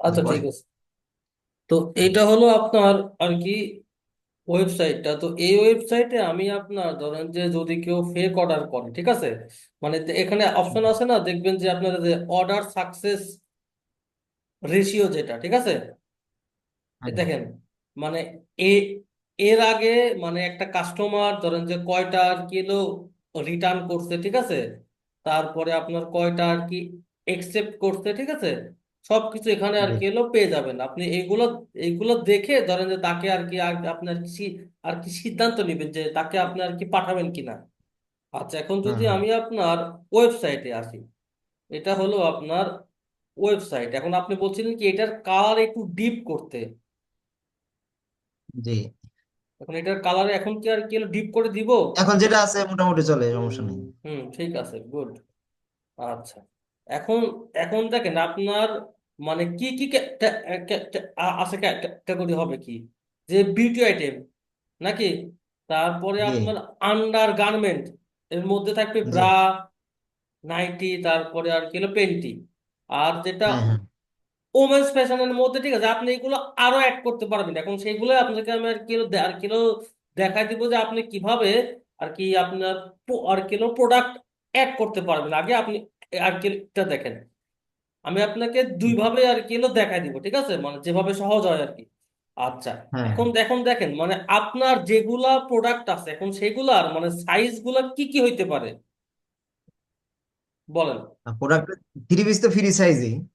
আচ্ছা। ঠিক আছে। তো এটা হলো আপনার আর কি ওয়েবসাইটটা। তো এই ওয়েবসাইটে আমি আপনার ধরেন যে যদি কেউ ফেক অর্ডার করে ঠিক আছে? মানে এখানে অপশন আছে না? দেখবেন যে আপনার যে অর্ডার সাকসেস রেশিও যেটা ঠিক আছে? দেখেন মানে এ এর আগে মানে একটা কাস্টমার ধরেন যে কয়টা আর কিলো রিটার্ন করছে ঠিক আছে? তারপরে আপনার কয়টা আর কি একসেপ্ট করছে ঠিক আছে? সবকিছু এখানে আর কি হলো পেয়ে যাবেন। আপনি এইগুলো এইগুলো দেখে ধরেন যে তাকে আর কি আর আপনার কি আর কি সিদ্ধান্ত নেবেন যে তাকে আপনি আর কি পাঠাবেন কিনা। আচ্ছা এখন যদি আমি আপনার ওয়েবসাইটে আসি এটা হলো আপনার ওয়েবসাইট। এখন আপনি বলছিলেন কি এটার কালার একটু ডিপ করতে। জি। এখন এটার কালার এখন কি আর কি ডিপ করে দিব? এখন যেটা আছে মোটামুটি চলে সমস্যা নেই। হুম ঠিক আছে গুড। আচ্ছা। এখন এখন দেখেন আপনার মানে কি কি আছে ক্যাটাগরি হবে কি? যে বিউটি আইটেম নাকি? তারপরে আপনার আন্ডার গার্মেন্ট এর মধ্যে থাকবে ব্রা নাইটি তারপরে আর কি হলো পেন্টি আর যেটা ওমেন্স ফ্যাশনের মধ্যে ঠিক আছে আপনি এগুলো আরও অ্যাড করতে পারবেন। এখন সেইগুলো আপনাকে আমি আর কিলো আর কিলো দেখাই দিব যে আপনি কীভাবে আর কি আপনার আর কিলো প্রোডাক্ট অ্যাড করতে পারবেন। আগে আপনি আর কিটা দেখেন। আমি আপনাকে দুই ভাবে আর কিলো দেখাই দিব ঠিক আছে? মানে যেভাবে সহজ হয় আর কি। আচ্ছা হ্যাঁ। এখন দেখুন দেখেন মানে আপনার যেগুলা প্রোডাক্ট আছে এখন সেগুলার মানে সাইজগুলা কি কি হইতে পারে? বলেন। প্রোডাক্ট থ্রি পিস তো ফ্রি সাইজই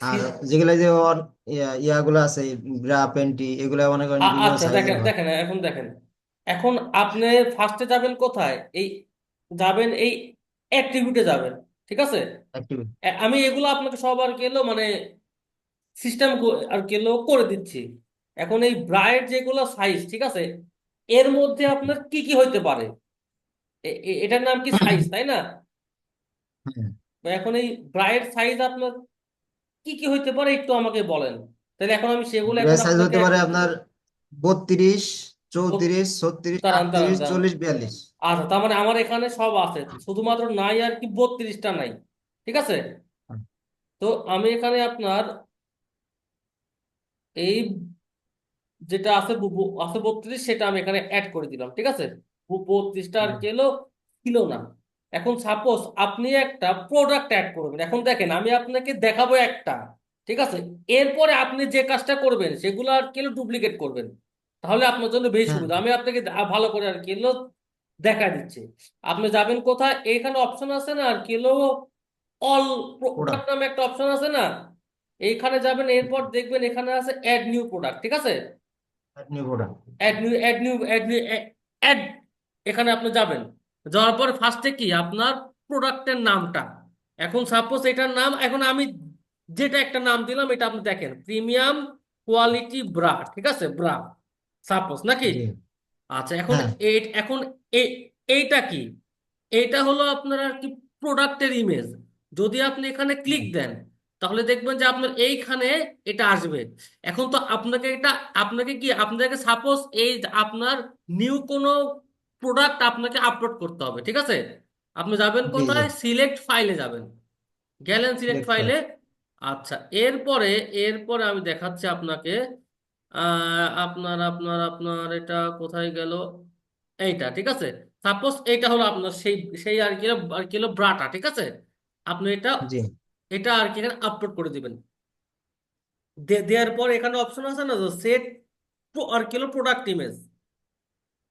আর যেগুলা যে ইয়া- ইয়াগুলো আছে ব্রা প্যান্টি এগুলা বিভিন্ন আচ্ছা সাইজের দেখেন হয়। দেখেন এখন দেখেন। এখন আপনি ফার্স্টে যাবেন কোথায়? এই যাবেন এই অ্যাট্রিবিউটে যাবেন। ঠিক আছে? আমি এগুলো আপনাকে সব আর কেলো মানে সিস্টেম আর কেলো করে দিচ্ছি। এখন এই ব্রাইড যেগুলো সাইজ ঠিক আছে? এর মধ্যে আপনার কি কি হইতে পারে? এটার নাম কি সাইজ তাই না? হ্যাঁ। এখন এই ব্রাইড সাইজ আপনার কি কি হইতে পারে একটু আমাকে বলেন। তাহলে এখন আমি সেগুলো এখন সাইজ হতে পারে আপনার বত্রিশ চৌত্রিশ ছত্রিশ আটত্রিশ চল্লিশ বিয়াল্লিশ। আচ্ছা তার মানে আমার এখানে সব আছে। শুধুমাত্র নাই আর কি বত্রিশটা নাই। ঠিক আছে? তো আমি এখানে আপনার এই যেটা আছে আছে বত্রিশ সেটা আমি এখানে অ্যাড করে দিলাম। ঠিক আছে? বত্রিশটা আর কি এলো ছিল না। এখন সাপোজ আপনি একটা প্রোডাক্ট অ্যাড করবেন। এখন দেখেন আমি আপনাকে দেখাবো একটা। ঠিক আছে? এরপরে আপনি যে কাজটা করবেন সেগুলো আর কি ডুপ্লিকেট করবেন। তাহলে আপনার জন্য বেশি সুবিধা। আমি আপনাকে ভালো করে আর কি দেখা দিচ্ছে। আপনি যাবেন কোথায়? এখানে অপশন আছে না আর কি হলো? অল প্রোডাক্ট নামে একটা অপশন আছে না? এইখানে যাবেন এরপর দেখবেন এখানে আছে অ্যাড নিউ প্রোডাক্ট ঠিক আছে? Add new product add new add new add new add এখানে আপনি যাবেন। যাওয়ার পর ফার্স্টে কি? আপনার প্রোডাক্টের নামটা। এখন সাপোজ এটার নাম এখন আমি যেটা একটা নাম দিলাম এটা আপনি দেখেন প্রিমিয়াম কোয়ালিটি ব্রা ঠিক আছে? ব্রা সাপোজ নাকি? আচ্ছা এখন হ্যাঁ। এই এখন এই এইটা কি? এইটা হলো আপনার আর কি প্রোডাক্টের ইমেজ যদি আপনি এখানে ক্লিক দেন তাহলে দেখবেন যে আপনার এইখানে এটা আসবে। এখন তো আপনাকে এটা আপনাকে কি আপনাকে সাপোজ এই আপনার নিউ কোনো প্রোডাক্ট আপনাকে আপলোড করতে হবে ঠিক আছে? আপনি যাবেন কোথায়? সিলেক্ট ফাইলে যাবেন। গেলেন সিলেক্ট ফাইলে আচ্ছা এরপরে এরপরে আমি দেখাচ্ছি আপনাকে আপনার আপনার আপনার এটা কোথায় গেল? এইটা ঠিক আছে? সাপোজ এইটা হলো আপনার সেই সেই আর কি আর কি হলো ব্রাটা ঠিক আছে? আপনি এটা জি। এটা আর কি এখানে আপলোড করে দিবেন। দে- দেওয়ার পর এখানে অপশন আছে না সেট আর কি হলো প্রোডাক্ট ইমেজ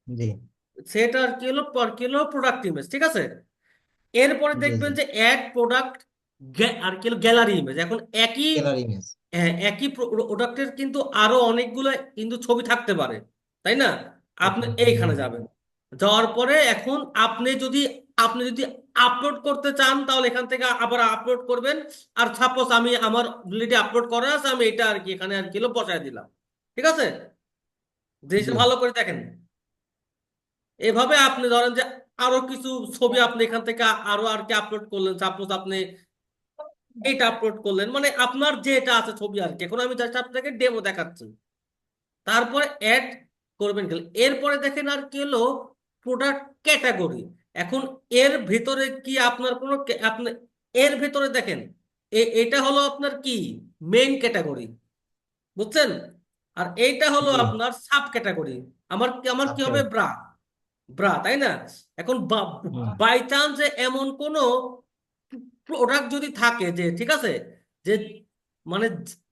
জি। সেট আর কি হলো আর কি হলো প্রোডাক্ট ইমেজ ঠিক আছে? এরপরে দেখবেন যে অ্যাড প্রোডাক্ট আর কি গ্যালারি ইমেজ এখন একই গ্যালারি ইমেজ হ্যাঁ একই প্রোডাক্টের কিন্তু আরও অনেকগুলো কিন্তু ছবি থাকতে পারে তাই না? আপনি এইখানে যাবেন। যাওয়ার পরে এখন আপনি যদি আপনি যদি আপলোড করতে চান তাহলে এখান থেকে আবার আপলোড করবেন। আর সাপোজ আমি আমার অলরেডি আপলোড করা আছে আমি এটা আর কি এখানে আর কিলো বসায় দিলাম। ঠিক আছে? জিনিসটা ভালো করে দেখেন। এভাবে আপনি ধরেন যে আরও কিছু ছবি আপনি এখান থেকে আরও আর কি আপলোড করলেন। সাপোজ আপনি এইটা আপলোড করলেন। মানে আপনার যেটা আছে ছবি আর কি। এখন আমি জাস্ট আপনাকে ডেমো দেখাচ্ছি। তারপরে অ্যাড করবেন গেলে এরপরে দেখেন আর কি হলো প্রোডাক্ট ক্যাটাগরি এখন এর ভেতরে কি আপনার কোনো এর ভেতরে দেখেন এটা হলো আপনার কি? মেইন ক্যাটাগরি বুঝছেন? আর এইটা হলো আপনার সাব ক্যাটাগরি আমার আমার কি হবে আচ্ছা ব্রা। ব্রা তাই না? এখন বাই চান্স এমন কোনো প্রোডাক্ট যদি থাকে যে ঠিক আছে? যে মানে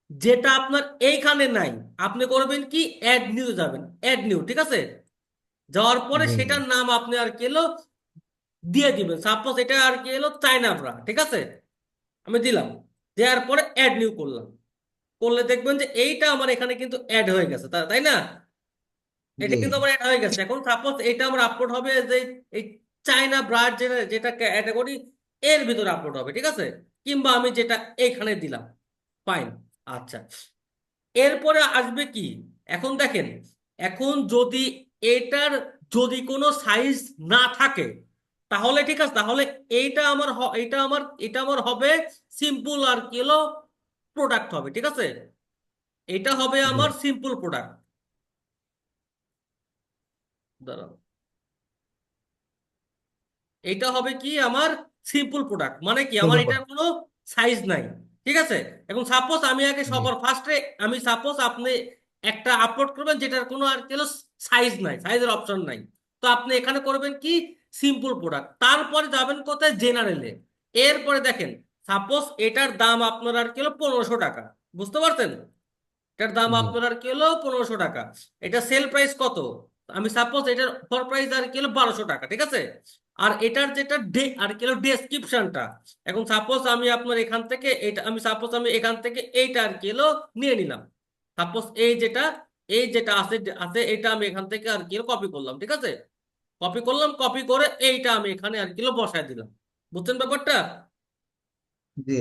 যেটা আপনার এইখানে নাই আপনি করবেন কি? অ্যাড নিউ যাবেন। অ্যাড নিউ ঠিক আছে? যাওয়ার পরে সেটার নাম আপনি আর কি এলো দিয়ে দিবেন। সাপোজ এটা আর কি এলো চায়না ব্রা ঠিক আছে? আমি দিলাম। দেওয়ার পরে অ্যাড নিউ করলাম। করলে দেখবেন যে এইটা আমার এখানে কিন্তু অ্যাড হয়ে গেছে তা- তাই না? এটা কিন্তু আমার অ্যাড হয়ে গেছে। এখন সাপোজ এটা আমার আপলোড হবে যে এই চায়না ব্রাড যেটা যেটা ক্যাটাগরি এর ভিতরে আপলোড হবে ঠিক আছে? কিংবা আমি যেটা এইখানে দিলাম ফাইন আচ্ছা। এরপরে আসবে কি? এখন দেখেন এখন যদি এটার যদি কোনো সাইজ না থাকে তাহলে ঠিক আছে তাহলে এইটা আমার এটা আমার এটা আমার হবে সিম্পল আর কি হলো প্রোডাক্ট হবে ঠিক আছে? এটা হবে আমার সিম্পল প্রোডাক্ট দাঁড়াও। এইটা হবে কি আমার সিম্পল প্রোডাক্ট মানে কি? আমার এটার কোনো সাইজ নাই ঠিক আছে? এখন সাপোজ আমি আগে সবার ফার্স্টে আমি সাপোজ আপনি একটা আপলোড করবেন যেটার কোনো আর কি সাইজ নাই সাইজের অপশন নাই। তো আপনি এখানে করবেন কি? সিম্পল প্রোডাক্ট তারপরে যাবেন কোথায়? জেনারেলে এরপরে দেখেন সাপোজ এটার দাম আপনার আর কি হলো পনেরোশো টাকা বুঝতে পারছেন? এটার দাম আপনার আর কি হলো পনেরোশো টাকা। এটা সেল প্রাইস কত? আমি সাপোজ এটার অফার প্রাইস আর কি হলো বারোশো টাকা ঠিক আছে? আর এটার যেটা ডে আর কি ডেসক্রিপশনটা এখন সাপোজ আমি আপনার এখান থেকে এটা আমি সাপোজ আমি এখান থেকে এইটা আর কি নিয়ে নিলাম। সাপোজ এই যেটা এই যেটা আছে আছে এটা আমি এখান থেকে আর কি কপি করলাম ঠিক আছে? কপি করলাম কপি করে এইটা আমি এখানে আর কি বসায় দিলাম। বুঝছেন ব্যাপারটা?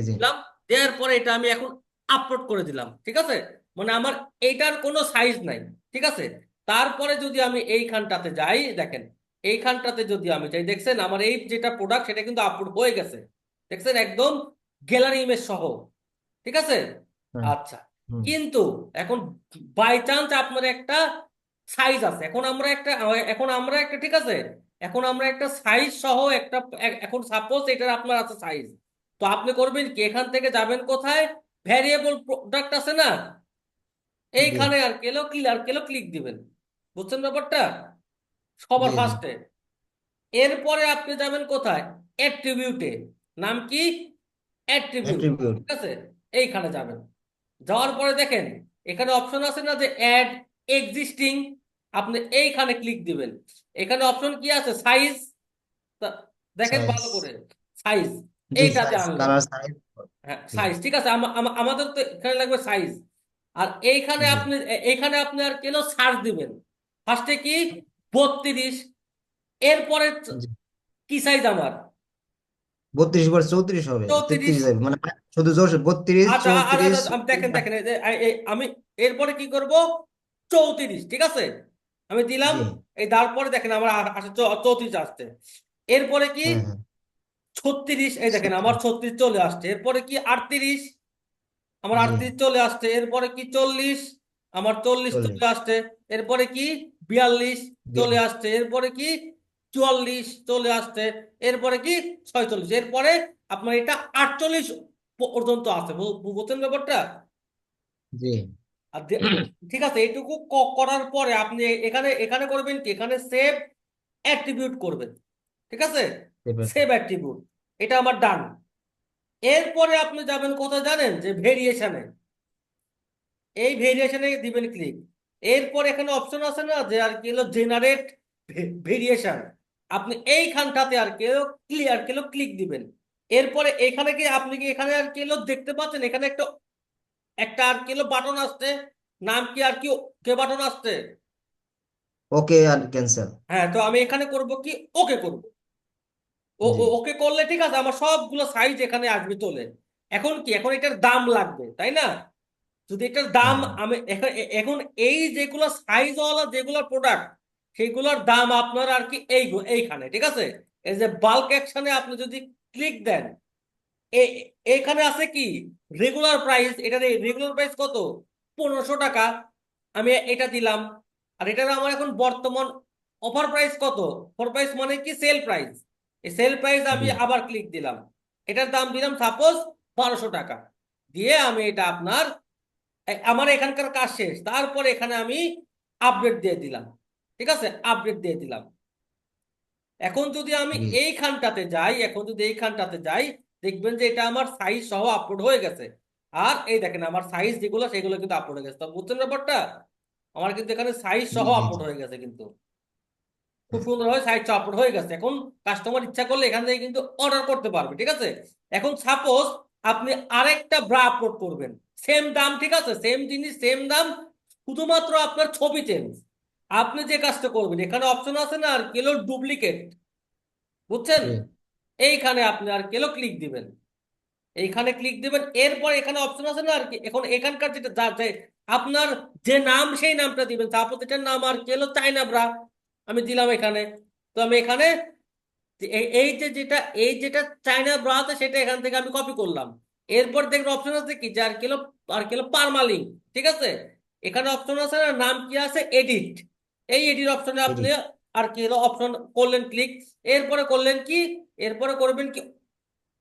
দিলাম দেওয়ার পরে এটা আমি এখন আপলোড করে দিলাম ঠিক আছে? মানে আমার এইটার কোনো সাইজ নাই ঠিক আছে? তারপরে যদি আমি এইখানটাতে যাই দেখেন এইখানটাতে যদি আমি চাই দেখছেন আমার এই যেটা প্রোডাক্ট সেটা কিন্তু আপলোড হয়ে গেছে। দেখছেন একদম গ্যালারি ইমেজ সহ। ঠিক আছে? আচ্ছা। কিন্তু এখন বাই চান্স আপনার একটা সাইজ আছে। এখন আমরা একটা এখন আমরা একটা ঠিক আছে? এখন আমরা একটা সাইজ সহ একটা এখন সাপোজ এটার আপনার আছে সাইজ তো আপনি করবেন কি? এখান থেকে যাবেন কোথায়? ভ্যারিয়েবল প্রোডাক্ট আছে না? এইখানে আর কেলো ক্লিক আর কেলো ক্লিক দিবেন। বুঝছেন ব্যাপারটা? সবার ফার্স্টে এরপরে আপনি যাবেন কোথায়? অ্যাট্রিবিউটে নাম কি? অ্যাট্রিবিউট ঠিক আছে? এইখানে যাবেন। যাওয়ার পরে দেখেন এখানে অপশন আছে না যে অ্যাড এক্সিস্টিং আপনি এইখানে ক্লিক দিবেন। এখানে অপশন কি আছে? সাইজ দেখেন ভালো করে। সাইজ এইটাতে হ্যাঁ সাইজ ঠিক আছে? আমা- আমা- আমাদের তো এখানে লাগবে সাইজ আর এইখানে আপনি এইখানে আপনি আর কেন সার্চ দিবেন? ফার্স্টে কি? বত্রিশ। এরপরে কি সাইজ আমার? বত্রিশ পর চৌত্রিশ হবে। চৌত্রিশ। মানে শুধু বত্রিশ আচ্ছা আচ্ছা চৌত্রিশ। আচ্ছা, আমি দেখেন দেখেন আমি এরপরে কি করব? চৌত্রিশ ঠিক আছে? আমি দিলাম। এই তারপরে দেখেন আমার আসে চৌত্রিশ আসছে। এরপরে কি? হ্যাঁ হ্যাঁ। ছত্রিশ এই দেখেন আমার ছত্রিশ। চলে আসছে। এরপরে কি? আটত্রিশ। আমার আটত্রিশ চলে আসছে। এরপরে কি? চল্লিশ। আমার চল্লিশ। চলে আসছে। এরপরে কি? বিয়াল্লিশ চলে আসছে এরপরে কি চুয়াল্লিশ চলে আসছে এরপরে কি ছয়চল্লিশ এরপরে আপনার এটা আটচল্লিশ পর্যন্ত আছে। বুঝছেন ব্যাপারটা? ঠিক আছে এইটুকু ক- করার পরে আপনি এখানে এখানে করবেন কি? এখানে সেভ অ্যাট্রিবিউট করবেন। ঠিক আছে? সেভ অ্যাট্রিবিউট এটা আমার ডান এরপরে আপনি যাবেন কোথায় জানেন? যে ভেরিয়েশনে এই ভেরিয়েশনে দিবেন ক্লিক এরপর এখানে অপশন আছে না যে আর কি হলো জেনারেট ভেরিয়েশন আপনি এইখানটাতে আর কি ক্লিয়ার কেলো ক্লিক দিবেন। এরপরে এখানে কি আপনি কি এখানে আর কি হলো দেখতে পাচ্ছেন? এখানে একটা একটা আর কি হলো বাটন আসছে। নাম কি আর কি কে বাটন আসছে? ওকে আর ক্যান্সেল হ্যাঁ তো আমি এখানে করব কি? ওকে করব। ও ও- ওকে করলে ঠিক আছে আমার সবগুলো সাইজ এখানে আসবে চলে এখন কি? এখন এটার দাম লাগবে তাই না? যদি এটার দাম আমি এখন এই যেগুলো সাইজ ওয়ালা যেগুলো প্রোডাক্ট সেগুলোর দাম আপনার আর কি এই এইখানে ঠিক আছে? এই যে বাল্ক অ্যাকশনে আপনি যদি ক্লিক দেন এখানে আছে কি? রেগুলার প্রাইস এটার রেগুলার প্রাইস কত? পনেরোশো টাকা। আমি এটা দিলাম। আর এটার আমার এখন বর্তমান অফার প্রাইস কত? অফার প্রাইস মানে কি? সেল প্রাইস এই সেল প্রাইস আমি আবার ক্লিক দিলাম। এটার দাম দিলাম সাপোজ বারোশো টাকা। দিয়ে আমি এটা আপনার আমার এখানকার কাজ শেষ। তারপরে এখানে আমি আপডেট দিয়ে দিলাম। ঠিক আছে? আপডেট দিয়ে দিলাম। এখন যদি আমি এইখানটাতে যাই এখন যদি এইখানটাতে যাই দেখবেন যে এটা আমার সাইজ সহ আপলোড হয়ে গেছে। আর এই দেখেন আমার সাইজ যেগুলো সেগুলো কিন্তু আপলোড হয়ে গেছে। তো বুঝছেন ব্যাপারটা? আমার কিন্তু এখানে সাইজ সহ আপলোড হয়ে গেছে কিন্তু। খুব সুন্দরভাবে সাইজ সহ আপলোড হয়ে গেছে। এখন কাস্টমার ইচ্ছা করলে এখান থেকে কিন্তু অর্ডার করতে পারবে। ঠিক আছে? এখন সাপোজ আপনি আরেকটা ব্রা আপলোড করবেন। সেম দাম ঠিক আছে? সেম জিনিস সেম দাম শুধুমাত্র আপনার ছবি চেঞ্জ আপনি যে কাজটা করবেন এখানে অপশন আছে না আর কেলো ডুপ্লিকেট বুঝছেন? এইখানে আপনি আর কেলো ক্লিক দিবেন। এইখানে ক্লিক দিবেন এরপর এখানে অপশন আছে না আর কি এখন এখানকার যেটা যা- আপনার যে নাম সেই নামটা দিবেন। তারপর এটার নাম আর কেলো চাইনা ব্রা আমি দিলাম এখানে। তো আমি এখানে এই যে যেটা এই যেটা চাইনা ব্রা আছে সেটা এখান থেকে আমি কপি করলাম। এরপর দেখবেন অপশন আছে কি? যার আর কিলো আর কিলো পারমালিং ঠিক আছে? এখানে অপশন আছে না নাম কি আছে? এডিট এই এডিট অপশনে আপনি আর কি হলো অপশন করলেন ক্লিক এরপরে করলেন কি? এরপরে করবেন কি?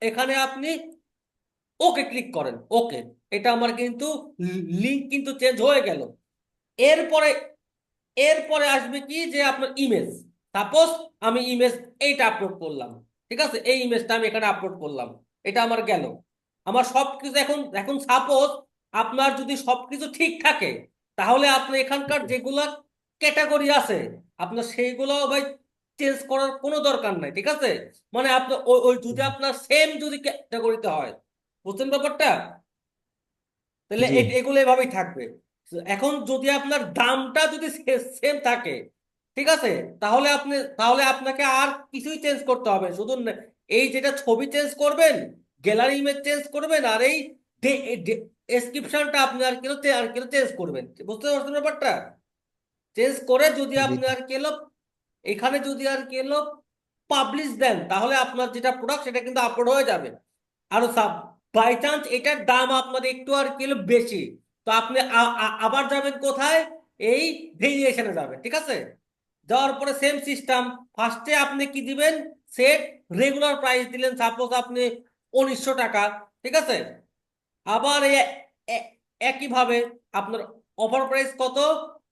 এখানে আপনি ওকে ক্লিক করেন ওকে এটা আমার কিন্তু লিঙ্ক কিন্তু চেঞ্জ হয়ে গেল। এরপরে এরপরে আসবে কি? যে আপনার ইমেজ সাপোজ আমি ইমেজ এইটা আপলোড করলাম ঠিক আছে? এই ইমেজটা আমি এখানে আপলোড করলাম এটা আমার গেল। আমার সবকিছু এখন এখন সাপোজ আপনার যদি সবকিছু ঠিক থাকে তাহলে আপনি এখানকার যেগুলা ক্যাটাগরি আছে আপনার সেইগুলো ভাই চেঞ্জ করার কোনো দরকার নাই ঠিক আছে? মানে আপনার ওই ওই যদি আপনার সেম যদি ক্যাটাগরিতে হয় বুঝছেন ব্যাপারটা? তাহলে এগুলো এভাবেই থাকবে। এখন যদি আপনার দামটা যদি সেম থাকে ঠিক আছে? তাহলে আপনি তাহলে আপনাকে আর কিছুই চেঞ্জ করতে হবে শুধু এই যেটা ছবি চেঞ্জ করবেন গ্যালারি ইমেজ চেঞ্জ করবেন আর এই ডেসক্রিপশনটা আপনি আর কেন আর কেন চেঞ্জ করবেন। বুঝতে পারছেন ব্যাপারটা? চেঞ্জ করে যদি আপনি আর কেলো এখানে যদি আর কেলো পাবলিশ দেন তাহলে আপনার যেটা প্রোডাক্ট সেটা কিন্তু আপলোড হয়ে যাবে। আর বাই চান্স এটার দাম আপনার একটু আর কিলো বেশি। তো আপনি আবার যাবেন কোথায়? এই ভেরিয়েশনে যাবেন ঠিক আছে? যাওয়ার পরে সেম সিস্টেম ফার্স্টে আপনি কি দিবেন? সেট রেগুলার প্রাইস দিলেন। সাপোজ আপনি উনিশশো টাকা, ঠিক আছে? আবার একইভাবে আপনার অফার প্রাইস কত?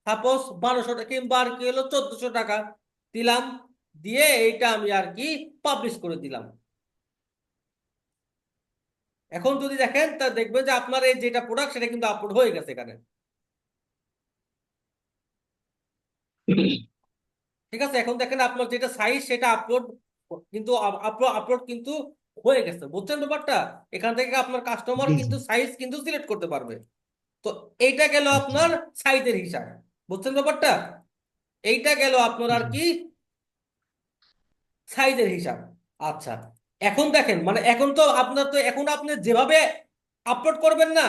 সাপোজ বারোশো টাকা কিংবা আর কি হলো চোদ্দশো টাকা দিলাম, দিয়ে এইটা আমি আর কি পাবলিশ করে দিলাম। এখন যদি দেখেন, তা দেখবেন যে আপনার এই যেটা প্রোডাক্ট সেটা কিন্তু আপলোড হয়ে গেছে এখানে। ঠিক আছে? এখন দেখেন আপনার যেটা সাইজ সেটা আপলোড কিন্তু আপলোড আপলোড কিন্তু হয়ে গেছে। বুঝছেন ব্যাপারটা? এখান থেকে আপনার কাস্টমার। কিন্তু সাইজ কিন্তু সিলেক্ট করতে পারবে। তো এইটা গেল আপনার সাইজের হিসাব। বুঝছেন ব্যাপারটা? এইটা গেল আপনার আর কি সাইজের হিসাব। আচ্ছা এখন দেখেন মানে এখন তো আপনার তো এখন আপনি যেভাবে আপলোড করবেন না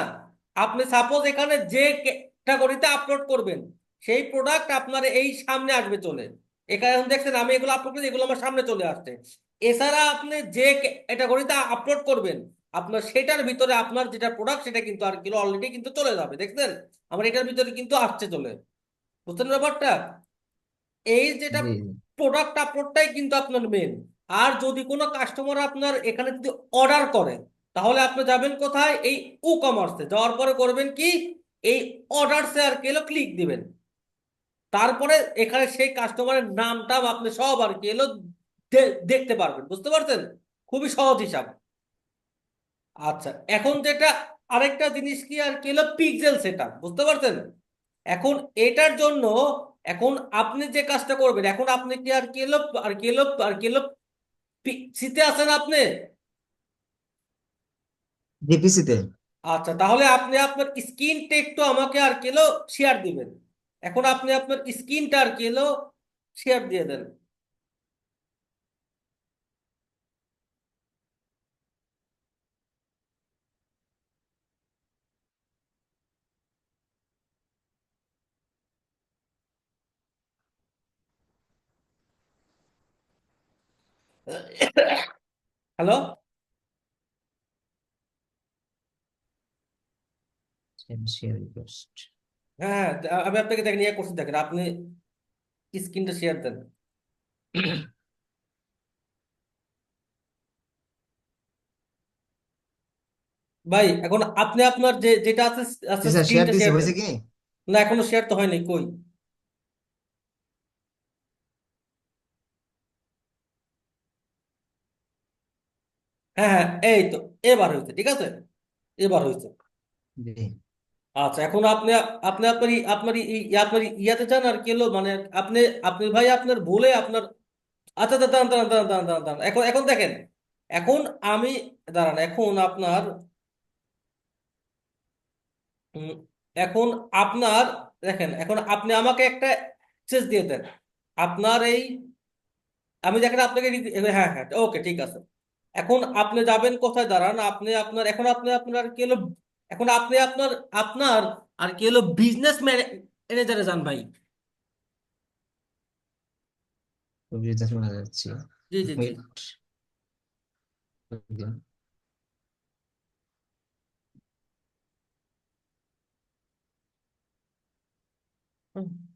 আপনি সাপোজ এখানে যে ক্যাটাগরিতে আপলোড করবেন সেই প্রোডাক্ট আপনার এই সামনে আসবে চলে। এখানে এখন দেখছেন আমি এগুলো আপলোড করি এগুলো আমার সামনে চলে আসছে। এছাড়া আপনি যে ক্যাটাগরিতে আপলোড করবেন আপনার সেটার ভিতরে আপনার যেটা প্রোডাক্ট সেটা কিন্তু আর কিলো অলরেডি কিন্তু চলে যাবে দেখছেন? আমার এটার ভিতরে কিন্তু আসছে চলে। বুঝছেন ব্যাপারটা? এই যেটা। প্রোডাক্ট আপলোডটাই কিন্তু আপনার মেন আর যদি কোনো কাস্টমার আপনার এখানে যদি অর্ডার করে তাহলে আপনি যাবেন কোথায়? এই ই কমার্সে যাওয়ার পরে করবেন কি? এই অর্ডারসে আর কেলো ক্লিক দিবেন। তারপরে এখানে সেই কাস্টমারের নামটা আপনি সব আর কি এলো দেখতে পারবেন বুঝতে পারছেন? খুবই সহজ হিসাব। আচ্ছা এখন যেটা আরেকটা জিনিস কি আর কি হলো? পিক্সেল সেটআপ বুঝতে পারছেন? এখন এটার জন্য এখন আপনি যে কাজটা করবেন এখন আপনি কি আর কি হলো? আর কি হলো? আর কি হলো? পিসিতে আছেন আপনি? ডিপিসিতে আচ্ছা তাহলে আপনি আপনার স্ক্রিনটা একটু আমাকে আর কি হলো? শেয়ার দিবেন। এখন আপনি আপনার স্ক্রিনটা আর কি হলো? শেয়ার দিয়ে দেন। হ্যালো হ্যাঁ আমি আপনাকে দেখেন ইয়ে করছি দেখেন আপনি স্ক্রিনটা শেয়ার দেন। ভাই এখন আপনি আপনার যে যেটা আছে আছে জি স্যার শেয়ার স্ক্রিনটা শেয়ার হয়েছে কি? না এখনও শেয়ার তো হয়নি কই? হ্যাঁ হ্যাঁ এই তো এবার হয়েছে ঠিক আছে? এবার হয়েছে। আচ্ছা এখন আপনি আপনি আপনার আপনার আপনার ইয়াতে যান আর কি মানে আপনি আপনি ভাই আপনার ভুলে আপনার আচ্ছা আচ্ছা, দাঁড়ান দাঁড়ান দাঁড়ান দাঁড়ান দাঁড়ান দাঁড়ান এখন এখন দেখেন এখন আমি দাঁড়ান এখন আপনার এখন আপনার দেখেন এখন আপনি আমাকে একটা অ্যাক্সেস দিয়ে দেন আপনার এই আমি দেখেন আপনাকে হ্যাঁ হ্যাঁ ওকে ঠিক আছে। এখন আপনি যাবেন কোথায় দাঁড়ান আপনি আপনার এখন আপনি আপনার কি হলো এখন আপনি আপনার আপনার আর কি হলো বিজনেস ম্যানেজারে যান ভাই। বিজনেস ম্যানেজার যাচ্ছি জি জি জি। হুম।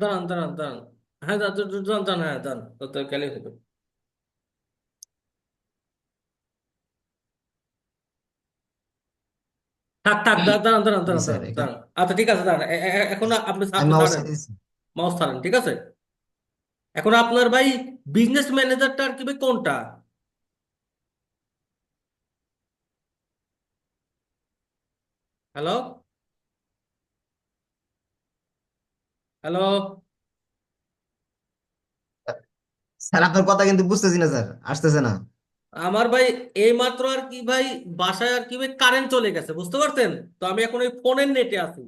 দাঁড়ান দাঁড়ান দাঁড়ান। হ্যাঁ দাঁড়ান দাঁড়ান হ্যাঁ দাঁড়ান। গেলে হবে থাক থাক দাঁড়ান দাঁড়ান দাঁড়ান দাঁড়ান আচ্ছা ঠিক আছে দাঁড়ান। এখন আপনি মাউস ছাড়েন। ঠিক আছে? এখন আপনার ভাই বিজনেস ম্যানেজারটা আর কি ভাই কোনটা? Hello hello? স্যার আপনার কথা কিন্তু বুঝতেছি না স্যার। আসতেছে না। আমার ভাই এই মাত্র আর কি ভাই বাসায় আর কি ভাই কারেন্ট চলে গেছে বুঝতে পারছেন? তো আমি এখন ওই ফোনের নেটে আছি।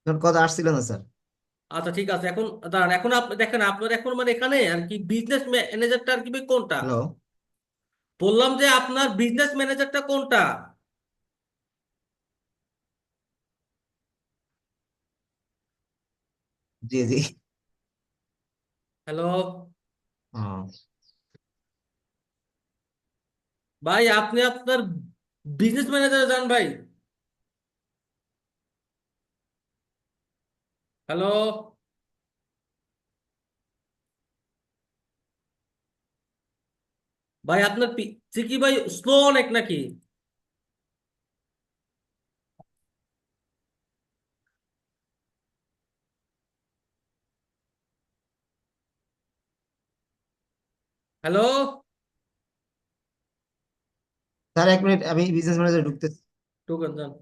আপনার কথা আসছিল না স্যার। আচ্ছা ঠিক আছে। এখন দাঁড়ান এখন আপনি দেখেন আপনার এখন মানে এখানে আর কি বিজনেস ম্যানেজারটা আর কি ভাই কোনটা? হ্যালো? বললাম যে আপনার বিজনেস ম্যানেজারটা কোনটা? জি জি হ্যালো ও, ভাই আপনি আপনার বিজনেস ম্যানেজারে যান ভাই হ্যালো ভাই আপনার পিসি কি ভাই স্লো অনেক নাকি হ্যালো স্যার এক মিনিট আমি বিজনেস ম্যানেজার ঢুকতেছি ঢুকেন যান